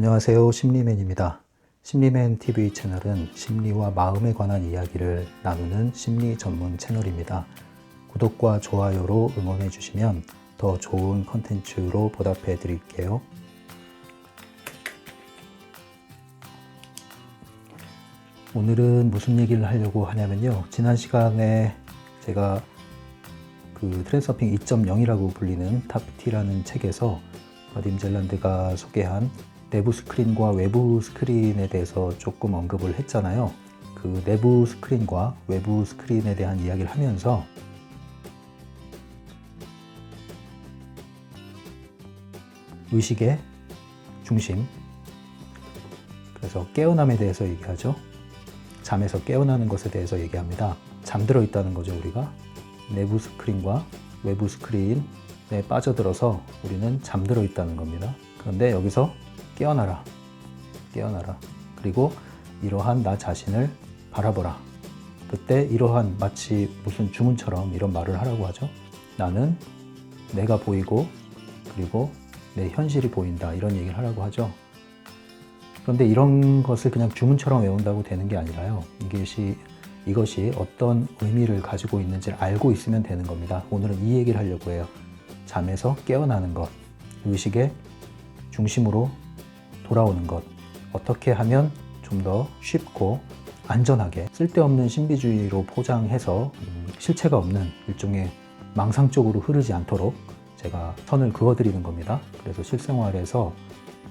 안녕하세요. 심리맨입니다. 심리맨 TV 채널은 심리와 마음에 관한 이야기를 나누는 심리 전문 채널입니다. 구독과 좋아요로 응원해 주시면 더 좋은 컨텐츠로 보답해 드릴게요. 오늘은 무슨 얘기를 하려고 하냐면요. 지난 시간에 제가 그 트랜서핑 2.0이라고 불리는 탑티라는 책에서 바딤 젤란드가 소개한 내부 스크린과 외부 스크린에 대해서 조금 언급을 했잖아요. 그 내부 스크린과 외부 스크린에 대한 이야기를 하면서 의식의 중심, 그래서 깨어남에 대해서 얘기하죠. 잠에서 깨어나는 것에 대해서 얘기합니다. 잠들어 있다는 거죠, 우리가. 내부 스크린과 외부 스크린에 빠져들어서 우리는 잠들어 있다는 겁니다. 그런데 여기서 깨어나라. 깨어나라. 그리고 이러한 나 자신을 바라보라. 그때 이러한 마치 무슨 주문처럼 이런 말을 하라고 하죠. 나는 내가 보이고 그리고 내 현실이 보인다. 이런 얘기를 하라고 하죠. 그런데 이런 것을 그냥 주문처럼 외운다고 되는 게 아니라요. 이것이 이것이 어떤 의미를 가지고 있는지를 알고 있으면 되는 겁니다. 오늘은 이 얘기를 하려고 해요. 잠에서 깨어나는 것, 의식의 중심으로 돌아오는 것, 어떻게 하면 좀 더 쉽고 안전하게 쓸데없는 신비주의로 포장해서 음, 실체가 없는 일종의 망상 쪽으로 흐르지 않도록 제가 선을 그어드리는 겁니다. 그래서 실생활에서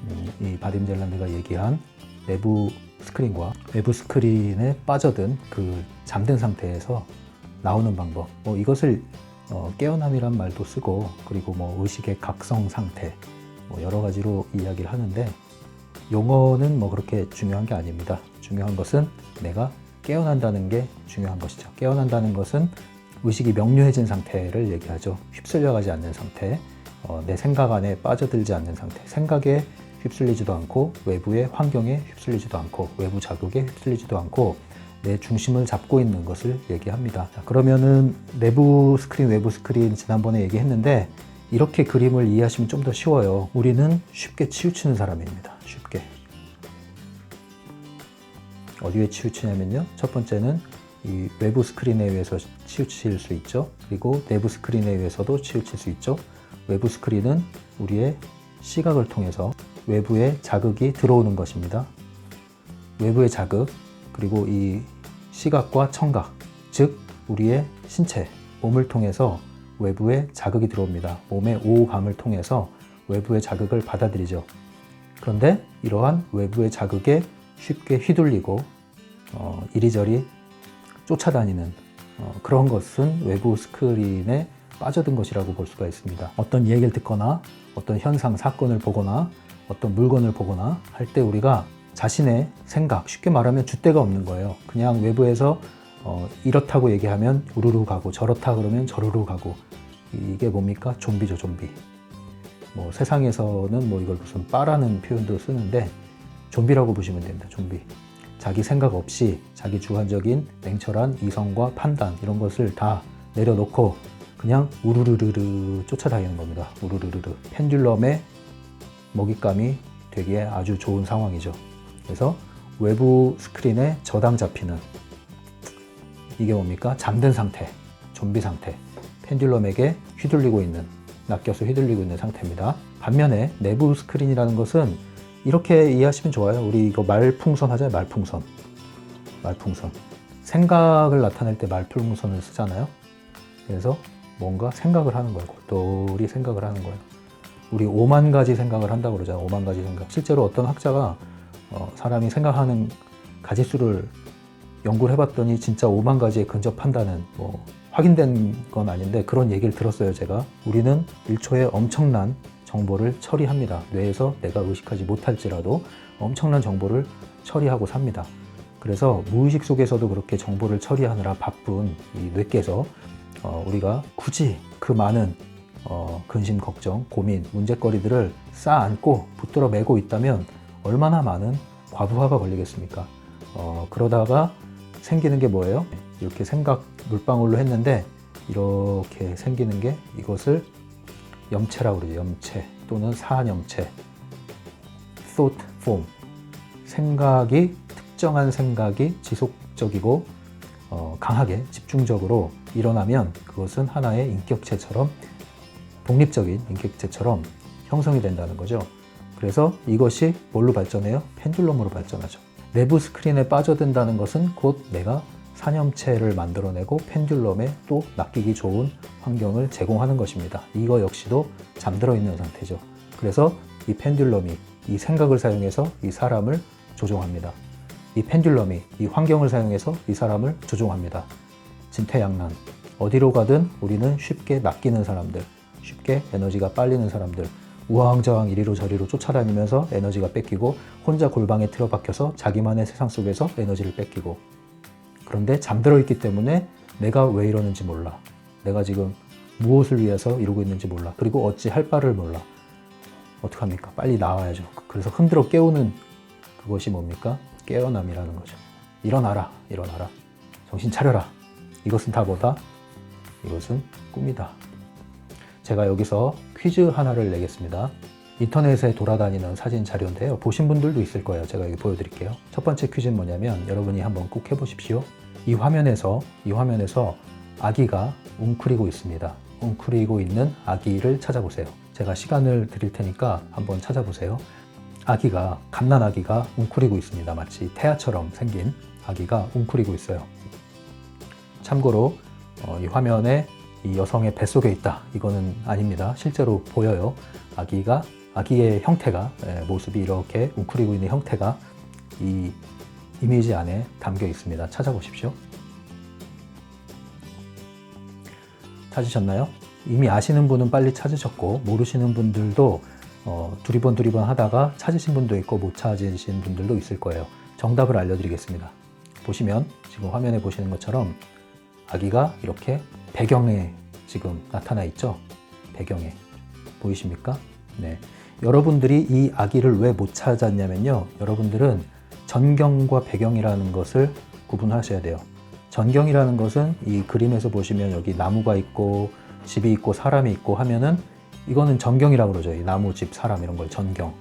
음, 이 바딤 젤란드가 얘기한 내부 스크린과 외부 스크린에 빠져든 그 잠든 상태에서 나오는 방법. 뭐 이것을 어, 깨어남이란 말도 쓰고 그리고 뭐 의식의 각성 상태 뭐 여러 가지로 이야기를 하는데 용어는 뭐 그렇게 중요한 게 아닙니다. 중요한 것은 내가 깨어난다는 게 중요한 것이죠. 깨어난다는 것은 의식이 명료해진 상태를 얘기하죠. 휩쓸려가지 않는 상태, 어, 내 생각 안에 빠져들지 않는 상태, 생각에 휩쓸리지도 않고 외부의 환경에 휩쓸리지도 않고 외부 자극에 휩쓸리지도 않고 내 중심을 잡고 있는 것을 얘기합니다. 자, 그러면은 내부 스크린, 외부 스크린 지난번에 얘기했는데 이렇게 그림을 이해하시면 좀 더 쉬워요. 우리는 쉽게 치우치는 사람입니다. 쉽게. 어디에 치우치냐면요. 첫 번째는 이 외부 스크린에 의해서 치우칠 수 있죠. 그리고 내부 스크린에 의해서도 치우칠 수 있죠. 외부 스크린은 우리의 시각을 통해서 외부의 자극이 들어오는 것입니다. 외부의 자극, 그리고 이 시각과 청각, 즉, 우리의 신체, 몸을 통해서 외부의 자극이 들어옵니다. 몸의 오감을 통해서 외부의 자극을 받아들이죠. 그런데 이러한 외부의 자극에 쉽게 휘둘리고 어, 이리저리 쫓아다니는 어, 그런 것은 외부 스크린에 빠져든 것이라고 볼 수가 있습니다. 어떤 얘기를 듣거나 어떤 현상, 사건을 보거나 어떤 물건을 보거나 할 때 우리가 자신의 생각, 쉽게 말하면 줏대가 없는 거예요. 그냥 외부에서 어, 이렇다고 얘기하면 우르르 가고 저렇다 그러면 저르르 가고 이게 뭡니까? 좀비죠, 좀비. 뭐 세상에서는 뭐 이걸 무슨 빠라는 표현도 쓰는데 좀비라고 보시면 됩니다. 좀비. 자기 생각 없이 자기 주관적인 냉철한 이성과 판단 이런 것을 다 내려놓고 그냥 우르르르르 쫓아다니는 겁니다. 우르르르르. 펜듈럼의 먹잇감이 되기에 아주 좋은 상황이죠. 그래서 외부 스크린에 저당 잡히는 이게 뭡니까? 잠든 상태, 좀비 상태. 펜듈럼에게 휘둘리고 있는, 낚여서 휘둘리고 있는 상태입니다. 반면에 내부 스크린이라는 것은 이렇게 이해하시면 좋아요. 우리 이거 말풍선 하잖아요. 말풍선. 말풍선. 생각을 나타낼 때 말풍선을 쓰잖아요. 그래서 뭔가 생각을 하는 거예요. 골똘히 생각을 하는 거예요. 우리 5만 가지 생각을 한다고 그러잖아요. 5만 가지 생각. 실제로 어떤 학자가 어, 사람이 생각하는 가지수를 연구를 해봤더니 진짜 5만 가지에 근접한다는 뭐 확인된 건 아닌데 그런 얘기를 들었어요. 제가 우리는 1초에 엄청난 정보를 처리합니다. 뇌에서 내가 의식하지 못할지라도 엄청난 정보를 처리하고 삽니다. 그래서 무의식 속에서도 그렇게 정보를 처리하느라 바쁜 이 뇌께서 어, 우리가 굳이 그 많은 어, 근심, 걱정, 고민, 문제거리들을 쌓아안고 붙들어 매고 있다면 얼마나 많은 과부하가 걸리겠습니까? 어, 그러다가 생기는 게 뭐예요? 이렇게 생각 물방울로 했는데 이렇게 생기는 게 이것을 염체라고 그러죠. 염체 또는 사염체, thought form. 생각이 특정한 생각이 지속적이고 어, 강하게 집중적으로 일어나면 그것은 하나의 인격체처럼 독립적인 인격체처럼 형성이 된다는 거죠. 그래서 이것이 뭘로 발전해요? 펜듈럼으로 발전하죠. 내부 스크린에 빠져든다는 것은 곧 내가 산염체를 만들어내고 펜듈럼에 또 낚이기 좋은 환경을 제공하는 것입니다. 이거 역시도 잠들어 있는 상태죠. 그래서 이 펜듈럼이 이 생각을 사용해서 이 사람을 조종합니다. 이 펜듈럼이 이 환경을 사용해서 이 사람을 조종합니다. 진퇴양난. 어디로 가든 우리는 쉽게 낚이는 사람들, 쉽게 에너지가 빨리는 사람들, 우왕좌왕 이리로 저리로 쫓아다니면서 에너지가 뺏기고 혼자 골방에 틀어박혀서 자기만의 세상 속에서 에너지를 뺏기고 그런데 잠들어 있기 때문에 내가 왜 이러는지 몰라. 내가 지금 무엇을 위해서 이러고 있는지 몰라. 그리고 어찌 할 바를 몰라. 어떡합니까? 빨리 나와야죠. 그래서 흔들어 깨우는 그것이 뭡니까? 깨어남이라는 거죠. 일어나라, 일어나라. 정신 차려라. 이것은 다 뭐다? 이것은 꿈이다. 제가 여기서 퀴즈 하나를 내겠습니다. 인터넷에 돌아다니는 사진 자료인데요. 보신 분들도 있을 거예요. 제가 여기 보여드릴게요. 첫 번째 퀴즈는 뭐냐면 여러분이 한번 꼭 해보십시오. 이 화면에서 이 화면에서 아기가 웅크리고 있습니다. 웅크리고 있는 아기를 찾아보세요. 제가 시간을 드릴 테니까 한번 찾아보세요. 아기가 갓난 아기가 웅크리고 있습니다. 마치 태아처럼 생긴 아기가 웅크리고 있어요. 참고로 어, 이 화면에 이 여성의 뱃속에 있다. 이거는 아닙니다. 실제로 보여요. 아기가 아기의 형태가 예, 모습이 이렇게 웅크리고 있는 형태가 이 이미지 안에 담겨 있습니다. 찾아보십시오. 찾으셨나요? 이미 아시는 분은 빨리 찾으셨고 모르시는 분들도 어, 두리번 두리번 하다가 찾으신 분도 있고 못 찾으신 분들도 있을 거예요. 정답을 알려드리겠습니다. 보시면 지금 화면에 보시는 것처럼 아기가 이렇게 배경에 지금 나타나 있죠. 배경에 보이십니까? 네. 여러분들이 이 아기를 왜 못 찾았냐면요. 여러분들은 전경과 배경이라는 것을 구분하셔야 돼요. 전경이라는 것은 이 그림에서 보시면 여기 나무가 있고 집이 있고 사람이 있고 하면은 이거는 전경이라고 그러죠. 이 나무, 집, 사람 이런 걸 전경.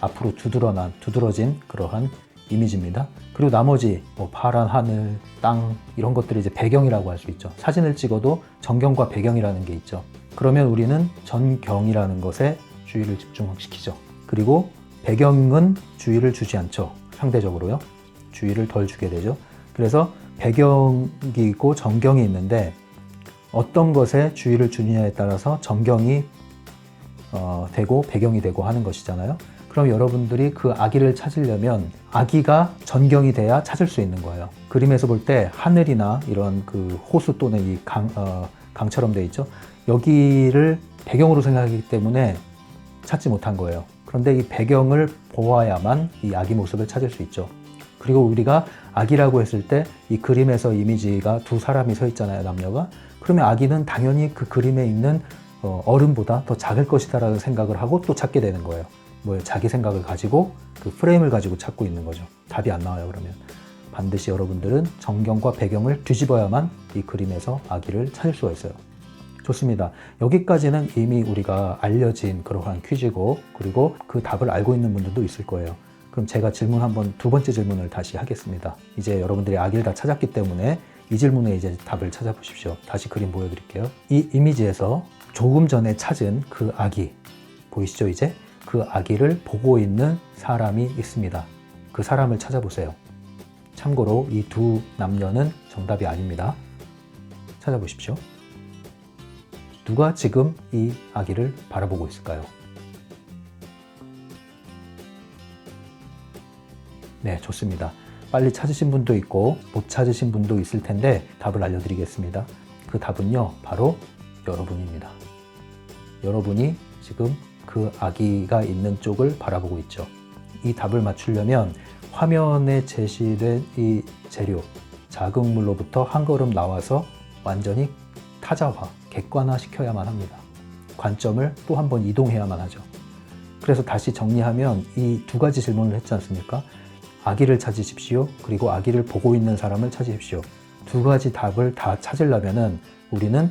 앞으로 두드러난, 두드러진 그러한 이미지입니다. 그리고 나머지 뭐 파란 하늘, 땅 이런 것들이 이제 배경이라고 할 수 있죠. 사진을 찍어도 전경과 배경이라는 게 있죠. 그러면 우리는 전경이라는 것에 주의를 집중시키죠. 그리고 배경은 주의를 주지 않죠. 상대적으로요. 주의를 덜 주게 되죠. 그래서 배경이 있고 전경이 있는데 어떤 것에 주의를 주느냐에 따라서 전경이 어, 되고 배경이 되고 하는 것이잖아요. 그럼 여러분들이 그 아기를 찾으려면 아기가 전경이 돼야 찾을 수 있는 거예요. 그림에서 볼 때 하늘이나 이런 그 호수 또는 이 강, 어, 강처럼 돼 있죠. 여기를 배경으로 생각하기 때문에 찾지 못한 거예요. 그런데 이 배경을 보아야만 이 아기 모습을 찾을 수 있죠. 그리고 우리가 아기라고 했을 때 이 그림에서 이미지가 두 사람이 서 있잖아요, 남녀가. 그러면 아기는 당연히 그 그림에 있는 어, 어른보다 더 작을 것이다라는 생각을 하고 또 찾게 되는 거예요. 뭐예요? 자기 생각을 가지고 그 프레임을 가지고 찾고 있는 거죠. 답이 안 나와요, 그러면. 반드시 여러분들은 전경과 배경을 뒤집어야만 이 그림에서 아기를 찾을 수가 있어요. 좋습니다. 여기까지는 이미 우리가 알려진 그러한 퀴즈고, 그리고 그 답을 알고 있는 분들도 있을 거예요. 그럼 제가 질문 한번 두 번째 질문을 다시 하겠습니다. 이제 여러분들이 아기를 다 찾았기 때문에 이 질문에 이제 답을 찾아보십시오. 다시 그림 보여드릴게요. 이 이미지에서 조금 전에 찾은 그 아기 보이시죠? 이제 그 아기를 보고 있는 사람이 있습니다. 그 사람을 찾아보세요. 참고로 이 두 남녀는 정답이 아닙니다. 찾아보십시오. 누가 지금 이 아기를 바라보고 있을까요? 네, 좋습니다. 빨리 찾으신 분도 있고 못 찾으신 분도 있을 텐데 답을 알려드리겠습니다. 그 답은요, 바로 여러분입니다. 여러분이 지금 그 아기가 있는 쪽을 바라보고 있죠. 이 답을 맞추려면 화면에 제시된 이 재료, 자극물로부터 한 걸음 나와서 완전히 타자화, 객관화 시켜야만 합니다. 관점을 또 한 번 이동해야만 하죠. 그래서 다시 정리하면 이 두 가지 질문을 했지 않습니까? 아기를 찾으십시오. 그리고 아기를 보고 있는 사람을 찾으십시오. 두 가지 답을 다 찾으려면은 우리는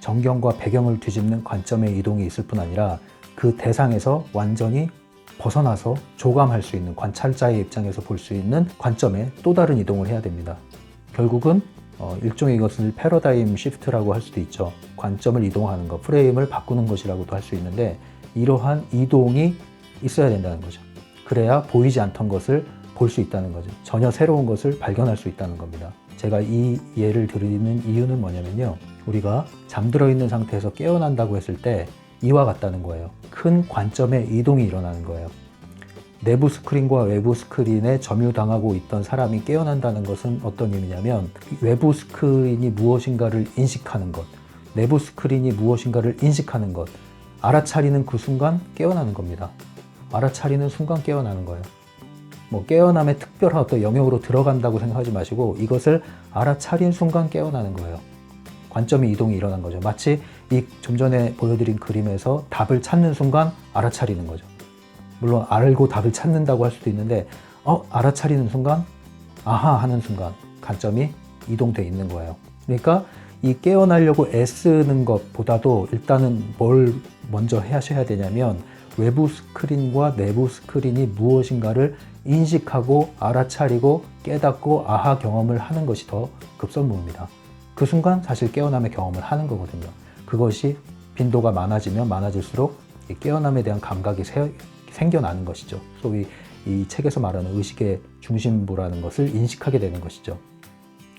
전경과 배경을 뒤집는 관점의 이동이 있을 뿐 아니라 그 대상에서 완전히 벗어나서 조감할 수 있는 관찰자의 입장에서 볼 수 있는 관점에 또 다른 이동을 해야 됩니다. 결국은 어, 일종의 이것을 패러다임 시프트라고 할 수도 있죠. 관점을 이동하는 것, 프레임을 바꾸는 것이라고도 할 수 있는데 이러한 이동이 있어야 된다는 거죠. 그래야 보이지 않던 것을 볼 수 있다는 거죠. 전혀 새로운 것을 발견할 수 있다는 겁니다. 제가 이 예를 드리는 이유는 뭐냐면요. 우리가 잠들어 있는 상태에서 깨어난다고 했을 때 이와 같다는 거예요. 큰 관점의 이동이 일어나는 거예요. 내부 스크린과 외부 스크린에 점유당하고 있던 사람이 깨어난다는 것은 어떤 의미냐면 외부 스크린이 무엇인가를 인식하는 것, 내부 스크린이 무엇인가를 인식하는 것, 알아차리는 그 순간 깨어나는 겁니다. 알아차리는 순간 깨어나는 거예요. 뭐 깨어남의 특별한 어떤 영역으로 들어간다고 생각하지 마시고 이것을 알아차린 순간 깨어나는 거예요. 관점의 이동이 일어난 거죠. 마치 이 좀 전에 보여드린 그림에서 답을 찾는 순간 알아차리는 거죠. 물론 알고 답을 찾는다고 할 수도 있는데 어 알아차리는 순간 아하 하는 순간 관점이 이동돼 있는 거예요. 그러니까 이 깨어나려고 애쓰는 것보다도 일단은 뭘 먼저 하셔야 되냐면 외부 스크린과 내부 스크린이 무엇인가를 인식하고 알아차리고 깨닫고 아하 경험을 하는 것이 더 급선무입니다. 그 순간 사실 깨어남의 경험을 하는 거거든요. 그것이 빈도가 많아지면 많아질수록 이 깨어남에 대한 감각이 세- 생겨나는 것이죠. 소위 이 책에서 말하는 의식의 중심부라는 것을 인식하게 되는 것이죠.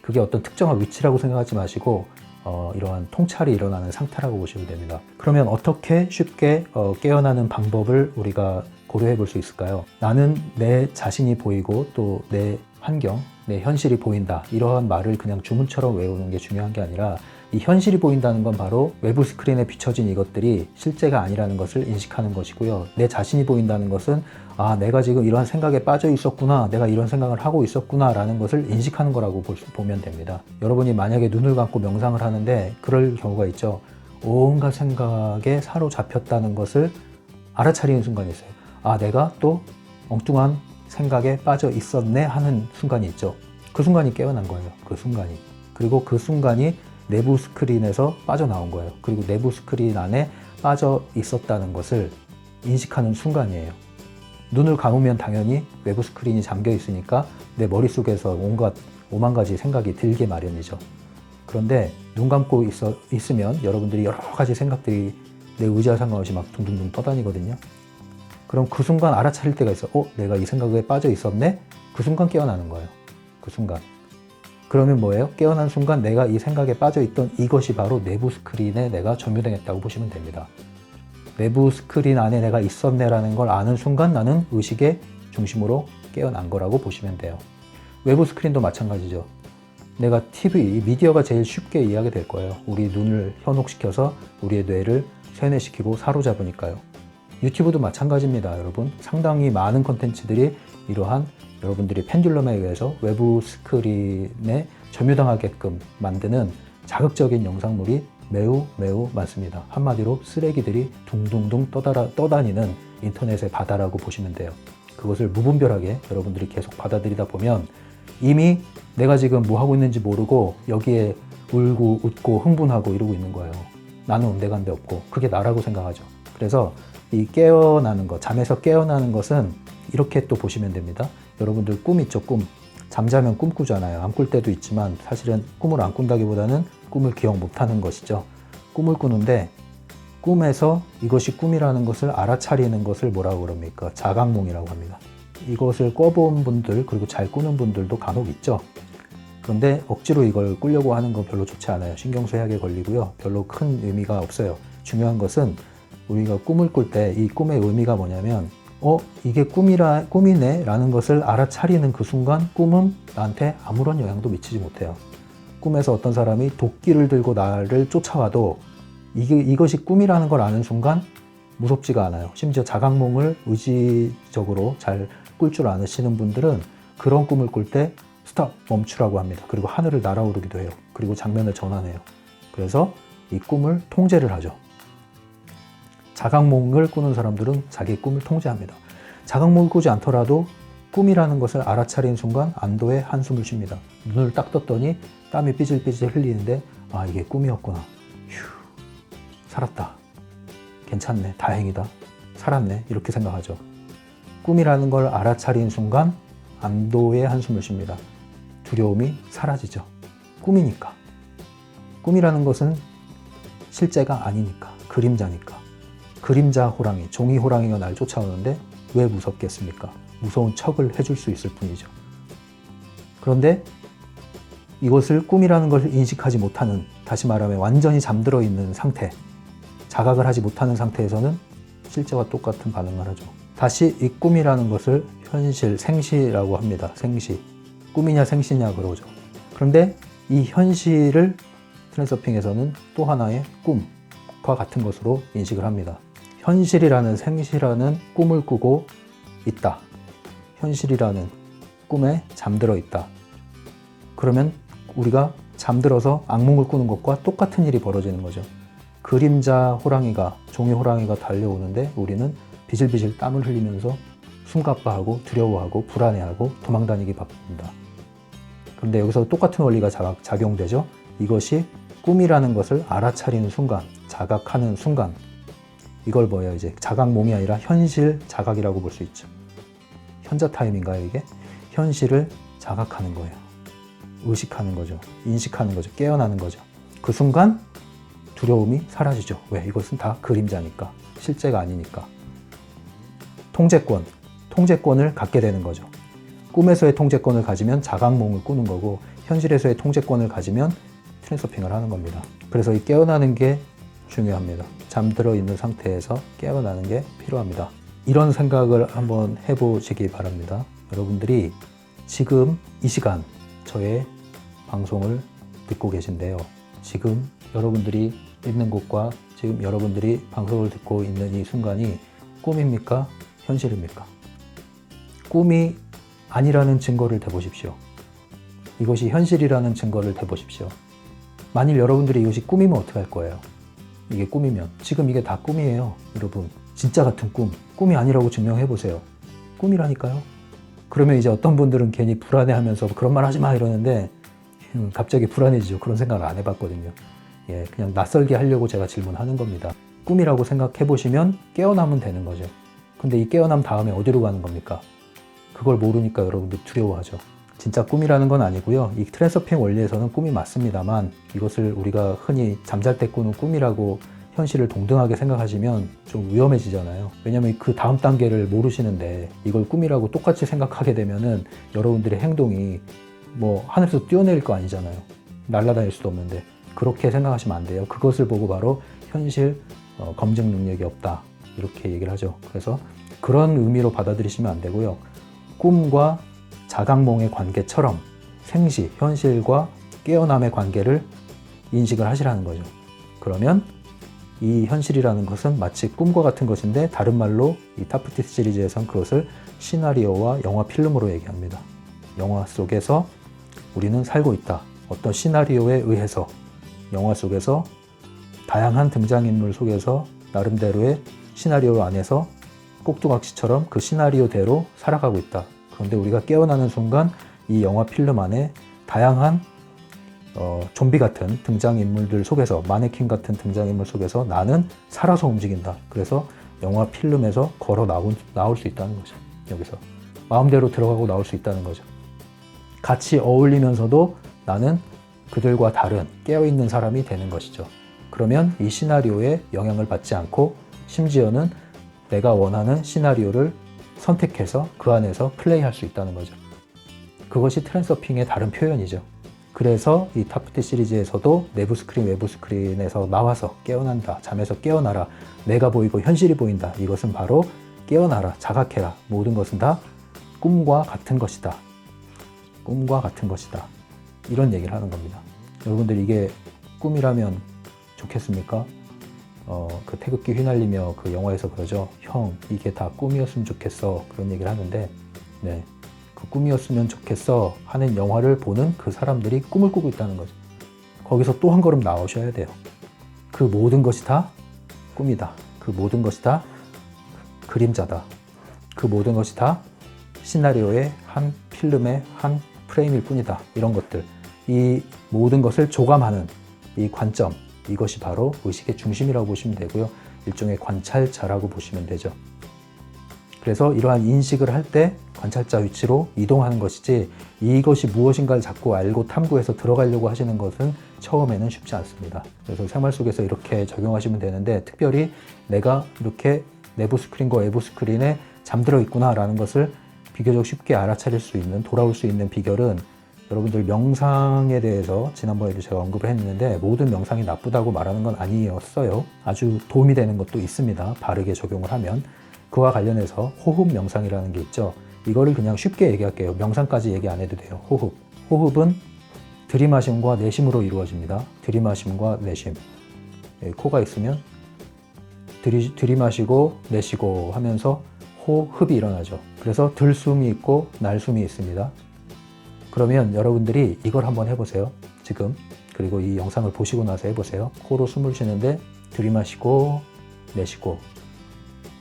그게 어떤 특정한 위치라고 생각하지 마시고 어, 이러한 통찰이 일어나는 상태라고 보시면 됩니다. 그러면 어떻게 쉽게 어, 깨어나는 방법을 우리가 고려해 볼 수 있을까요? 나는 내 자신이 보이고 또 내 환경, 내 현실이 보인다. 이러한 말을 그냥 주문처럼 외우는 게 중요한 게 아니라 이 현실이 보인다는 건 바로 외부 스크린에 비춰진 이것들이 실제가 아니라는 것을 인식하는 것이고요. 내 자신이 보인다는 것은 아, 내가 지금 이러한 생각에 빠져 있었구나. 내가 이런 생각을 하고 있었구나. 라는 것을 인식하는 거라고 보면 됩니다. 여러분이 만약에 눈을 감고 명상을 하는데 그럴 경우가 있죠. 온갖 생각에 사로잡혔다는 것을 알아차리는 순간이 있어요. 아, 내가 또 엉뚱한 생각에 빠져 있었네 하는 순간이 있죠. 그 순간이 깨어난 거예요. 그 순간이. 그리고 그 순간이 내부 스크린에서 빠져나온 거예요. 그리고 내부 스크린 안에 빠져 있었다는 것을 인식하는 순간이에요. 눈을 감으면 당연히 외부 스크린이 잠겨 있으니까 내 머릿속에서 온갖 오만 가지 생각이 들게 마련이죠. 그런데 눈 감고 있어, 있으면 여러분들이 여러 가지 생각들이 내 의지와 상관없이 막 둥둥둥 떠다니거든요. 그럼 그 순간 알아차릴 때가 있어. 어, 내가 이 생각에 빠져 있었네? 그 순간 깨어나는 거예요. 그 순간. 그러면 뭐예요? 깨어난 순간 내가 이 생각에 빠져 있던 이것이 바로 내부 스크린에 내가 점유당했다고 보시면 됩니다. 내부 스크린 안에 내가 있었네라는 걸 아는 순간 나는 의식의 중심으로 깨어난 거라고 보시면 돼요. 외부 스크린도 마찬가지죠. 내가 TV, 이 미디어가 제일 쉽게 이해하게 될 거예요. 우리 눈을 현혹시켜서 우리의 뇌를 세뇌시키고 사로잡으니까요. 유튜브도 마찬가지입니다, 여러분. 상당히 많은 컨텐츠들이 이러한 여러분들이 펜듈럼에 의해서 외부 스크린에 점유당하게끔 만드는 자극적인 영상물이 매우 매우 많습니다. 한마디로 쓰레기들이 둥둥둥 떠다라, 떠다니는 인터넷의 바다라고 보시면 돼요. 그것을 무분별하게 여러분들이 계속 받아들이다 보면 이미 내가 지금 뭐 하고 있는지 모르고 여기에 울고 웃고 흥분하고 이러고 있는 거예요. 나는 온데간데 없고 그게 나라고 생각하죠. 그래서 이 깨어나는 것, 잠에서 깨어나는 것은 이렇게 또 보시면 됩니다. 여러분들 꿈 있죠, 꿈. 잠자면 꿈 꾸잖아요. 안 꿀 때도 있지만 사실은 꿈을 안 꾼다기보다는 꿈을 기억 못 하는 것이죠. 꿈을 꾸는데 꿈에서 이것이 꿈이라는 것을 알아차리는 것을 뭐라고 그럽니까? 자각몽이라고 합니다. 이것을 꿔본 분들, 그리고 잘 꾸는 분들도 간혹 있죠. 그런데 억지로 이걸 꾸려고 하는 건 별로 좋지 않아요. 신경쇠약에 걸리고요. 별로 큰 의미가 없어요. 중요한 것은 우리가 꿈을 꿀 때 이 꿈의 의미가 뭐냐면 어 이게 꿈이라 꿈이네 라는 것을 알아차리는 그 순간 꿈은 나한테 아무런 영향도 미치지 못해요. 꿈에서 어떤 사람이 도끼를 들고 나를 쫓아와도 이게 이것이 꿈이라는 걸 아는 순간 무섭지가 않아요. 심지어 자각몽을 의지적으로 잘 꿀 줄 아시는 분들은 그런 꿈을 꿀 때 스탑 멈추라고 합니다. 그리고 하늘을 날아오르기도 해요. 그리고 장면을 전환해요. 그래서 이 꿈을 통제를 하죠. 자각몽을 꾸는 사람들은 자기 꿈을 통제합니다. 자각몽을 꾸지 않더라도 꿈이라는 것을 알아차린 순간 안도의 한숨을 쉽니다. 눈을 딱 떴더니 땀이 삐질삐질 흘리는데 아 이게 꿈이었구나. 휴 살았다. 괜찮네. 다행이다. 살았네. 이렇게 생각하죠. 꿈이라는 걸 알아차린 순간 안도의 한숨을 쉽니다. 두려움이 사라지죠. 꿈이니까. 꿈이라는 것은 실제가 아니니까. 그림자니까. 그림자 호랑이, 종이 호랑이가 날 쫓아오는데 왜 무섭겠습니까? 무서운 척을 해줄 수 있을 뿐이죠. 그런데 이것을 꿈이라는 것을 인식하지 못하는, 다시 말하면 완전히 잠들어 있는 상태, 자각을 하지 못하는 상태에서는 실제와 똑같은 반응을 하죠. 다시 이 꿈이라는 것을 현실, 생시라고 합니다. 생시. 꿈이냐 생시냐 그러죠. 그런데 이 현실을 트랜서핑에서는 또 하나의 꿈과 같은 것으로 인식을 합니다. 현실이라는 생시라는 꿈을 꾸고 있다. 현실이라는 꿈에 잠들어 있다. 그러면 우리가 잠들어서 악몽을 꾸는 것과 똑같은 일이 벌어지는 거죠. 그림자 호랑이가, 종이 호랑이가 달려오는데 우리는 비실비실 땀을 흘리면서 숨가빠하고 두려워하고 불안해하고 도망다니기 바쁩니다. 그런데 여기서 똑같은 원리가 자- 작용되죠. 이것이 꿈이라는 것을 알아차리는 순간, 자각하는 순간, 이걸 뭐예요? 이제 자각몽이 아니라 현실 자각이라고 볼 수 있죠. 현자 타임인가요, 이게? 현실을 자각하는 거예요. 의식하는 거죠. 인식하는 거죠. 깨어나는 거죠. 그 순간 두려움이 사라지죠. 왜? 이것은 다 그림자니까. 실제가 아니니까. 통제권, 통제권을 갖게 되는 거죠. 꿈에서의 통제권을 가지면 자각몽을 꾸는 거고 현실에서의 통제권을 가지면 트랜서핑을 하는 겁니다. 그래서 이 깨어나는 게 중요합니다. 잠들어 있는 상태에서 깨어나는 게 필요합니다. 이런 생각을 한번 해보시기 바랍니다. 여러분들이 지금 이 시간 저의 방송을 듣고 계신데요. 지금 여러분들이 있는 곳과 지금 여러분들이 방송을 듣고 있는 이 순간이 꿈입니까? 현실입니까? 꿈이 아니라는 증거를 대보십시오. 이것이 현실이라는 증거를 대보십시오. 만일 여러분들이 이것이 꿈이면 어떻게 할 거예요? 이게 꿈이면. 지금 이게 다 꿈이에요. 여러분. 진짜 같은 꿈. 꿈이 아니라고 증명해 보세요. 꿈이라니까요. 그러면 이제 어떤 분들은 괜히 불안해 하면서 그런 말 하지 마 이러는데 음, 갑자기 불안해지죠. 그런 생각을 안 해봤거든요. 예, 그냥 낯설게 하려고 제가 질문하는 겁니다. 꿈이라고 생각해 보시면 깨어나면 되는 거죠. 근데 이 깨어남 다음에 어디로 가는 겁니까? 그걸 모르니까 여러분들 두려워하죠. 진짜 꿈이라는 건 아니고요. 이 트랜서핑 원리에서는 꿈이 맞습니다만 이것을 우리가 흔히 잠잘 때 꾸는 꿈이라고 현실을 동등하게 생각하시면 좀 위험해지잖아요. 왜냐하면 그 다음 단계를 모르시는데 이걸 꿈이라고 똑같이 생각하게 되면은 여러분들의 행동이 뭐 하늘에서 뛰어내릴 거 아니잖아요. 날아다닐 수도 없는데 그렇게 생각하시면 안 돼요. 그것을 보고 바로 현실 어, 검증 능력이 없다 이렇게 얘기를 하죠. 그래서 그런 의미로 받아들이시면 안 되고요. 꿈과 자각몽의 관계처럼 생시, 현실과 깨어남의 관계를 인식을 하시라는 거죠. 그러면 이 현실이라는 것은 마치 꿈과 같은 것인데 다른 말로 이 타프티 시리즈에선 그것을 시나리오와 영화 필름으로 얘기합니다. 영화 속에서 우리는 살고 있다. 어떤 시나리오에 의해서 영화 속에서 다양한 등장인물 속에서 나름대로의 시나리오 안에서 꼭두각시처럼 그 시나리오대로 살아가고 있다. 그런데 우리가 깨어나는 순간 이 영화 필름 안에 다양한 어, 좀비 같은 등장인물들 속에서 마네킹 같은 등장인물 속에서 나는 살아서 움직인다. 그래서 영화 필름에서 걸어 나올, 나올 수 있다는 거죠. 여기서 마음대로 들어가고 나올 수 있다는 거죠. 같이 어울리면서도 나는 그들과 다른 깨어있는 사람이 되는 것이죠. 그러면 이 시나리오에 영향을 받지 않고 심지어는 내가 원하는 시나리오를 선택해서 그 안에서 플레이할 수 있다는 거죠. 그것이 트랜서핑의 다른 표현이죠. 그래서 이 타프티 시리즈에서도 내부 스크린, 외부 스크린에서 나와서 깨어난다. 잠에서 깨어나라. 내가 보이고 현실이 보인다. 이것은 바로 깨어나라. 자각해라. 모든 것은 다 꿈과 같은 것이다. 꿈과 같은 것이다. 이런 얘기를 하는 겁니다. 여러분들 이게 꿈이라면 좋겠습니까? 어, 그 태극기 휘날리며 그 영화에서 그러죠. 형, 이게 다 꿈이었으면 좋겠어. 그런 얘기를 하는데, 네. 그 꿈이었으면 좋겠어 하는 영화를 보는 그 사람들이 꿈을 꾸고 있다는 거죠. 거기서 또 한 걸음 나오셔야 돼요. 그 모든 것이 다 꿈이다. 그 모든 것이 다 그림자다. 그 모든 것이 다 시나리오의 한 필름의 한 프레임일 뿐이다. 이런 것들. 이 모든 것을 조감하는 이 관점. 이것이 바로 의식의 중심이라고 보시면 되고요. 일종의 관찰자라고 보시면 되죠. 그래서 이러한 인식을 할 때 관찰자 위치로 이동하는 것이지 이것이 무엇인가를 자꾸 알고 탐구해서 들어가려고 하시는 것은 처음에는 쉽지 않습니다. 그래서 생활 속에서 이렇게 적용하시면 되는데 특별히 내가 이렇게 내부 스크린과 외부 스크린에 잠들어 있구나라는 것을 비교적 쉽게 알아차릴 수 있는 돌아올 수 있는 비결은 여러분들 명상에 대해서 지난번에도 제가 언급을 했는데 모든 명상이 나쁘다고 말하는 건 아니었어요. 아주 도움이 되는 것도 있습니다. 바르게 적용을 하면 그와 관련해서 호흡 명상이라는 게 있죠. 이거를 그냥 쉽게 얘기할게요. 명상까지 얘기 안 해도 돼요. 호흡. 호흡은 들이마심과 내심으로 이루어집니다. 들이마심과 내심. 예, 코가 있으면 들이, 들이마시고 내쉬고 하면서 호흡이 일어나죠. 그래서 들숨이 있고 날숨이 있습니다. 그러면 여러분들이 이걸 한번 해보세요. 지금. 그리고 이 영상을 보시고 나서 해보세요. 코로 숨을 쉬는데 들이마시고 내쉬고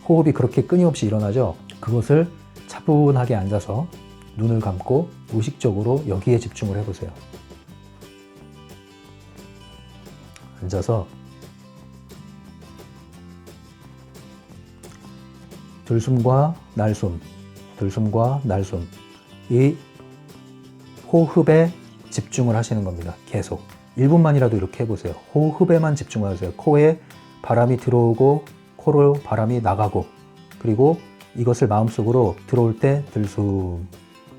호흡이 그렇게 끊임없이 일어나죠. 그것을 차분하게 앉아서 눈을 감고 무의식적으로 여기에 집중을 해보세요. 앉아서 들숨과 날숨, 들숨과 날숨. 이 호흡에 집중을 하시는 겁니다. 계속. 1분만이라도 이렇게 해보세요. 호흡에만 집중하세요. 코에 바람이 들어오고 코로 바람이 나가고 그리고 이것을 마음속으로 들어올 때 들숨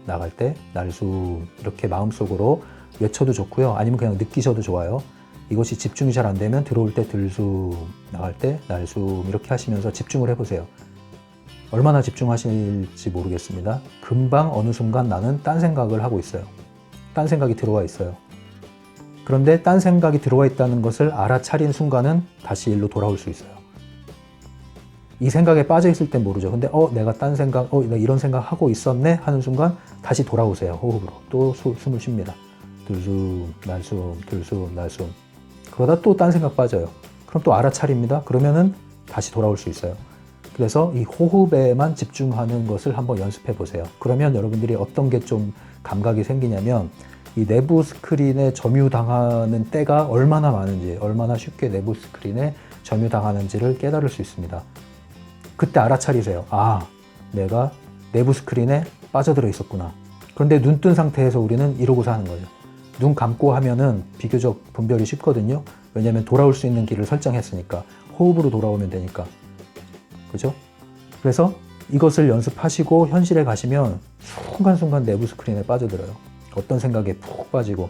나갈 때 날숨 이렇게 마음속으로 외쳐도 좋고요. 아니면 그냥 느끼셔도 좋아요. 이것이 집중이 잘 안 되면 들어올 때 들숨 나갈 때 날숨 이렇게 하시면서 집중을 해보세요. 얼마나 집중하실지 모르겠습니다. 금방 어느 순간 나는 딴 생각을 하고 있어요. 딴 생각이 들어와 있어요. 그런데 딴 생각이 들어와 있다는 것을 알아차린 순간은 다시 일로 돌아올 수 있어요. 이 생각에 빠져 있을 땐 모르죠. 근데 어 내가 딴 생각, 어 내가 이런 생각 하고 있었네 하는 순간 다시 돌아오세요. 호흡으로 또 수- 숨을 쉽니다. 들숨, 날숨, 들숨, 날숨. 그러다 또 딴 생각 빠져요. 그럼 또 알아차립니다. 그러면은 다시 돌아올 수 있어요. 그래서 이 호흡에만 집중하는 것을 한번 연습해 보세요. 그러면 여러분들이 어떤 게 좀 감각이 생기냐면 이 내부 스크린에 점유당하는 때가 얼마나 많은지, 얼마나 쉽게 내부 스크린에 점유당하는지를 깨달을 수 있습니다. 그때 알아차리세요. 아, 내가 내부 스크린에 빠져들어 있었구나. 그런데 눈 뜬 상태에서 우리는 이러고서 하는 거죠. 눈 감고 하면은 비교적 분별이 쉽거든요. 왜냐하면 돌아올 수 있는 길을 설정했으니까. 호흡으로 돌아오면 되니까. 그죠? 그래서 이것을 연습하시고 현실에 가시면 순간순간 내부 스크린에 빠져들어요. 어떤 생각에 푹 빠지고,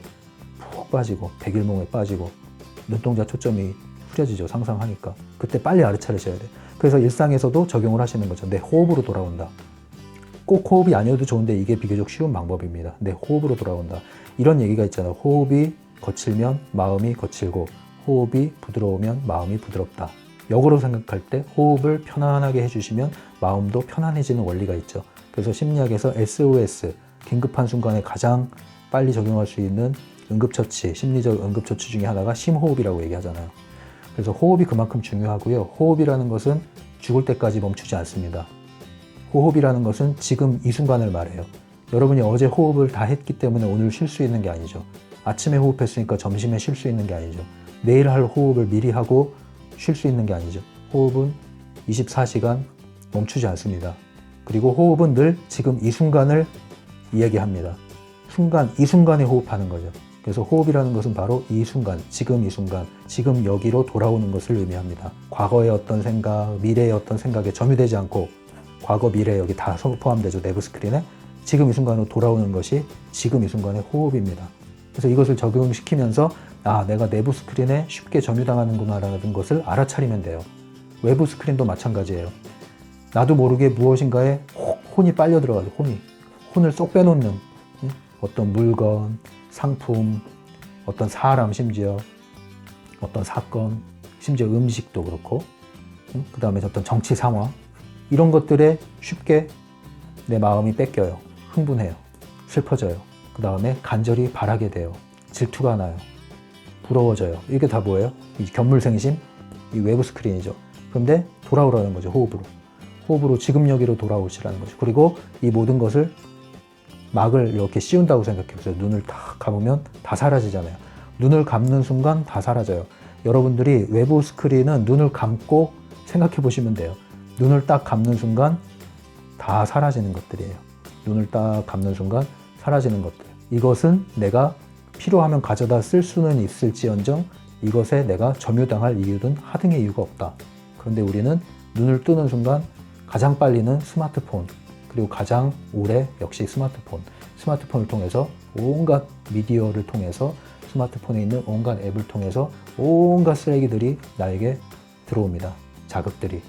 푹 빠지고, 백일몽에 빠지고, 눈동자 초점이 후려지죠. 상상하니까. 그때 빨리 알아차리셔야 돼. 그래서 일상에서도 적용을 하시는 거죠. 내 호흡으로 돌아온다. 꼭 호흡이 아니어도 좋은데 이게 비교적 쉬운 방법입니다. 내 호흡으로 돌아온다. 이런 얘기가 있잖아요. 호흡이 거칠면 마음이 거칠고, 호흡이 부드러우면 마음이 부드럽다. 역으로 생각할 때 호흡을 편안하게 해주시면 마음도 편안해지는 원리가 있죠. 그래서 심리학에서 SOS, 긴급한 순간에 가장 빨리 적용할 수 있는 응급처치, 심리적 응급처치 중에 하나가 심호흡이라고 얘기하잖아요. 그래서 호흡이 그만큼 중요하고요. 호흡이라는 것은 죽을 때까지 멈추지 않습니다. 호흡이라는 것은 지금 이 순간을 말해요. 여러분이 어제 호흡을 다 했기 때문에 오늘 쉴 수 있는 게 아니죠. 아침에 호흡했으니까 점심에 쉴 수 있는 게 아니죠. 내일 할 호흡을 미리 하고 쉴 수 있는 게 아니죠. 호흡은 24시간 멈추지 않습니다. 그리고 호흡은 늘 지금 이 순간을 이야기합니다. 순간, 이 순간에 호흡하는 거죠. 그래서 호흡이라는 것은 바로 이 순간, 지금 이 순간, 지금 여기로 돌아오는 것을 의미합니다. 과거의 어떤 생각, 미래의 어떤 생각에 점유되지 않고 과거, 미래 여기 다 포함되죠. 내부 스크린에. 지금 이 순간으로 돌아오는 것이 지금 이 순간의 호흡입니다. 그래서 이것을 적용시키면서 아, 내가 내부 스크린에 쉽게 점유당하는구나라는 것을 알아차리면 돼요. 외부 스크린도 마찬가지예요. 나도 모르게 무엇인가에 혼이 빨려 들어가죠. 혼이. 혼을 쏙 빼놓는 응? 어떤 물건, 상품, 어떤 사람 심지어 어떤 사건, 심지어 음식도 그렇고 그 다음에 어떤 정치 상황 이런 것들에 쉽게 내 마음이 뺏겨요. 흥분해요. 슬퍼져요. 그 다음에 간절히 바라게 돼요. 질투가 나요. 부러워져요. 이게 다 뭐예요? 이 견물생심, 이 외부 스크린이죠. 그런데 돌아오라는 거죠. 호흡으로. 호흡으로 지금 여기로 돌아오시라는 거죠. 그리고 이 모든 것을 막을 이렇게 씌운다고 생각해 보세요. 눈을 탁 감으면 다 사라지잖아요. 눈을 감는 순간 다 사라져요. 여러분들이 외부 스크린은 눈을 감고 생각해 보시면 돼요. 눈을 딱 감는 순간 다 사라지는 것들이에요. 눈을 딱 감는 순간 사라지는 것들. 이것은 내가 필요하면 가져다 쓸 수는 있을지언정 이것에 내가 점유당할 이유든 하등의 이유가 없다. 그런데 우리는 눈을 뜨는 순간 가장 빨리는 스마트폰, 그리고 가장 오래 역시 스마트폰. 스마트폰을 통해서 온갖 미디어를 통해서 스마트폰에 있는 온갖 앱을 통해서 온갖 쓰레기들이 나에게 들어옵니다. 자극들이.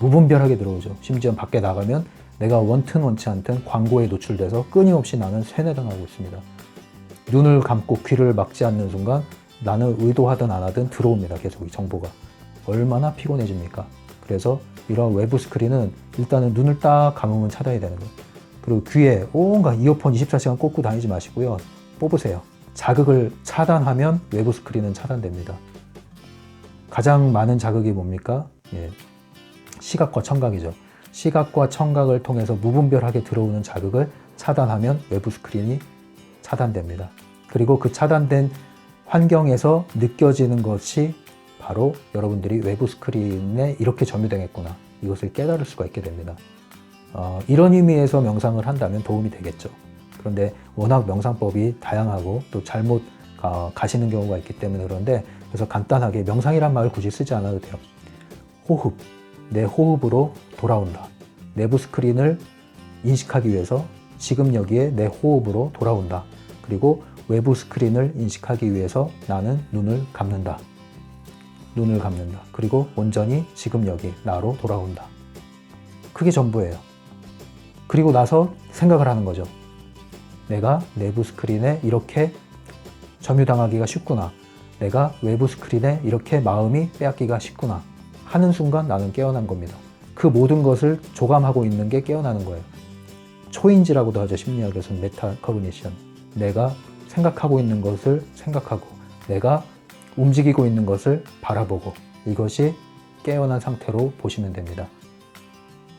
무분별하게 들어오죠. 심지어 밖에 나가면 내가 원튼 원치 않든 광고에 노출돼서 끊임없이 나는 세뇌당하고 있습니다. 눈을 감고 귀를 막지 않는 순간 나는 의도하든 안 하든 들어옵니다. 계속 이 정보가. 얼마나 피곤해집니까? 그래서 이런 외부 스크린은 일단은 눈을 딱 감으면 차단이 되는 거예요. 그리고 귀에 온갖 이어폰 24시간 꽂고 다니지 마시고요. 뽑으세요. 자극을 차단하면 외부 스크린은 차단됩니다. 가장 많은 자극이 뭡니까? 예, 시각과 청각이죠. 시각과 청각을 통해서 무분별하게 들어오는 자극을 차단하면 외부 스크린이 차단됩니다. 그리고 그 차단된 환경에서 느껴지는 것이 바로 여러분들이 외부 스크린에 이렇게 점유당했구나. 이것을 깨달을 수가 있게 됩니다. 어, 이런 의미에서 명상을 한다면 도움이 되겠죠. 그런데 워낙 명상법이 다양하고 또 잘못 가, 가시는 경우가 있기 때문에 그런데 그래서 간단하게 명상이란 말을 굳이 쓰지 않아도 돼요. 호흡, 내 호흡으로 돌아온다. 내부 스크린을 인식하기 위해서 지금 여기에 내 호흡으로 돌아온다. 그리고 외부 스크린을 인식하기 위해서 나는 눈을 감는다. 눈을 감는다. 그리고 온전히 지금 여기 나로 돌아온다. 그게 전부예요. 그리고 나서 생각을 하는 거죠. 내가 내부 스크린에 이렇게 점유당하기가 쉽구나. 내가 외부 스크린에 이렇게 마음이 빼앗기가 쉽구나. 하는 순간 나는 깨어난 겁니다. 그 모든 것을 조감하고 있는 게 깨어나는 거예요. 초인지라고도 하죠. 심리학에서는 메타 커그니션. 내가 생각하고 있는 것을 생각하고 내가 움직이고 있는 것을 바라보고 이것이 깨어난 상태로 보시면 됩니다.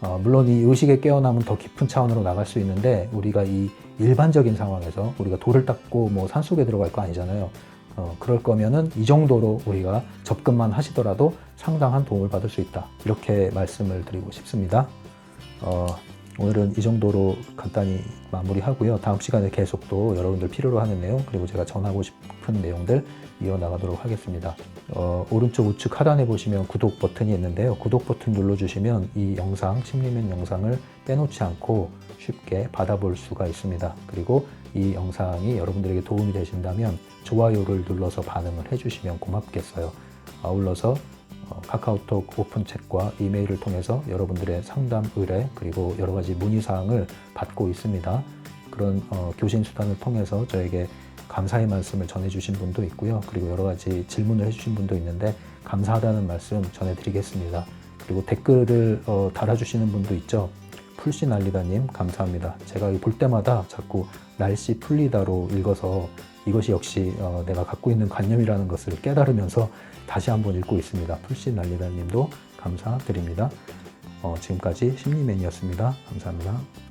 어, 물론 이 의식의 깨어남은 더 깊은 차원으로 나갈 수 있는데 우리가 이 일반적인 상황에서 우리가 돌을 닦고 뭐 산속에 들어갈 거 아니잖아요. 어, 그럴 거면은 이 정도로 우리가 접근만 하시더라도 상당한 도움을 받을 수 있다. 이렇게 말씀을 드리고 싶습니다. 어, 오늘은 이 정도로 간단히 마무리하고요. 다음 시간에 계속 또 여러분들 필요로 하는 내용 그리고 제가 전하고 싶은 내용들 이어나가도록 하겠습니다. 어, 오른쪽 우측 하단에 보시면 구독 버튼이 있는데요. 구독 버튼 눌러주시면 이 영상, 심리면 영상을 빼놓지 않고 쉽게 받아볼 수가 있습니다. 그리고 이 영상이 여러분들에게 도움이 되신다면 좋아요를 눌러서 반응을 해주시면 고맙겠어요. 아울러서 어, 카카오톡 오픈챗과 이메일을 통해서 여러분들의 상담 의뢰 그리고 여러 가지 문의 사항을 받고 있습니다. 그런 어, 교신 수단을 통해서 저에게 감사의 말씀을 전해주신 분도 있고요. 그리고 여러 가지 질문을 해주신 분도 있는데 감사하다는 말씀 전해드리겠습니다. 그리고 댓글을 어, 달아주시는 분도 있죠. 풀씨 날리다님 감사합니다. 제가 볼 때마다 자꾸 날씨 풀리다로 읽어서 이것이 역시 어, 내가 갖고 있는 관념이라는 것을 깨달으면서 다시 한번 읽고 있습니다. 풀씨 날리다님도 감사드립니다. 어, 지금까지 심리맨이었습니다. 감사합니다.